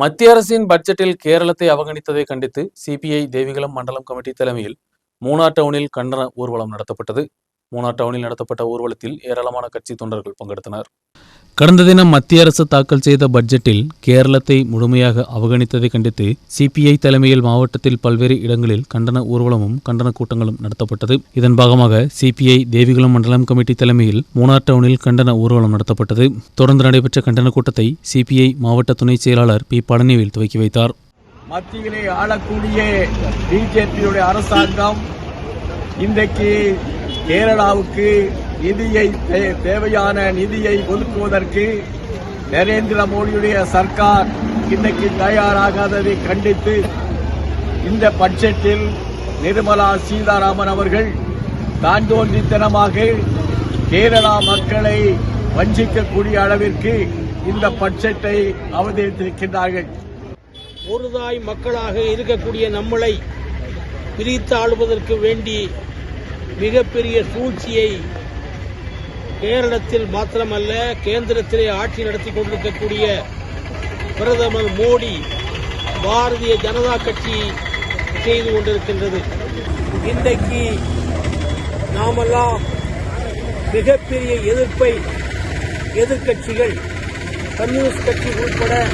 மத்திய அரசின் பட்ஜெட்டில் கேரளத்தை அவகணித்ததை கண்டித்து சிபிஐ தேவிகுளம் மண்டலம் கமிட்டி தலைமையில் மூணார் டவுனில் கண்டன ஊர்வலம் நடத்தப்பட்டது. மூணார் டவுனில் நடத்தப்பட்ட ஊர்வலத்தில் ஏராளமான கட்சி தொண்டர்கள் பங்கெடுத்தனர். கடந்த தினம் மத்திய அரசு தாக்கல் செய்த பட்ஜெட்டில் கேரளத்தை முழுமையாக அவகணித்ததை கண்டித்து சிபிஐ தலைமையில் மாவட்டத்தில் பல்வேறு இடங்களில் கண்டன ஊர்வலமும் கண்டன கூட்டங்களும் நடத்தப்பட்டது. இதன் பாகமாக சிபிஐ தேவிகுளம் மண்டலம் கமிட்டி தலைமையில் மூணார் டவுனில் கண்டன ஊர்வலம் நடத்தப்பட்டது. தொடர்ந்து நடைபெற்ற கண்டன கூட்டத்தை சிபிஐ மாவட்ட துணை செயலாளர் பி. பழனிவேல் துவக்கி வைத்தார். மத்தியிலே ஆளக்கூடிய பிஜேபியுடைய அரசாங்கம் இன்றைக்கு கேரளாவுக்கு நிதியை தே- தேவையான நிதியை ஒதுக்குவதற்கு நரேந்திர மோடியுடைய சர்க்கார் இன்னைக்கு தயாராகாததை கண்டித்து இந்த பட்ஜெட்டில் நிர்மலா சீதாராமன் அவர்கள் தாண்டோன்றித்தனமாக கேரளா மக்களை வஞ்சிக்கக்கூடிய அளவிற்கு இந்த பட்ஜெட்டை அவதரித்திருக்கின்றார்கள். ஒருதாய் மக்களாக இருக்கக்கூடிய நம்மளை பிரித்து ஆளுவதற்கு வேண்டி மிகப்பெரிய சூழ்ச்சியை கேரளத்தில் மாத்திரமல்ல கேந்திரத்திலே ஆட்சி நடத்தி கொண்டிருக்கக்கூடிய பிரதமர் மோடி பாரதிய ஜனதா கட்சி செய்து கொண்டிருக்கின்றது. இன்றைக்கு நாமெல்லாம் மிகப்பெரிய எதிர்ப்பை எதிர்க்கட்சிகள் கம்யூனிஸ்ட் கட்சி உட்பட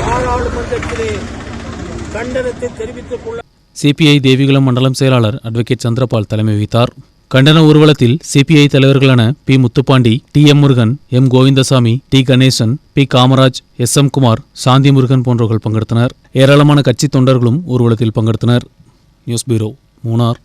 பாராளுமன்றத்திலே கண்டனத்தை தெரிவித்துக் கொள்ள சிபிஐ தேவிகுளம் மண்டலம் செயலாளர் அட்வொகேட் சந்திரபால் தலைமை வகித்தார். கண்டன ஊர்வலத்தில் சிபிஐ தலைவர்களான P Muthupandi T M Murugan M Govindasamy T Ganesan P Kamaraj S M Kumar Shanthi Murugan போன்றவர்கள் பங்கெடுத்தனர். ஏராளமான கட்சி தொண்டர்களும் ஊர்வலத்தில் பங்கெடுத்தனர். News bureau Munnar.